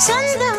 Sen de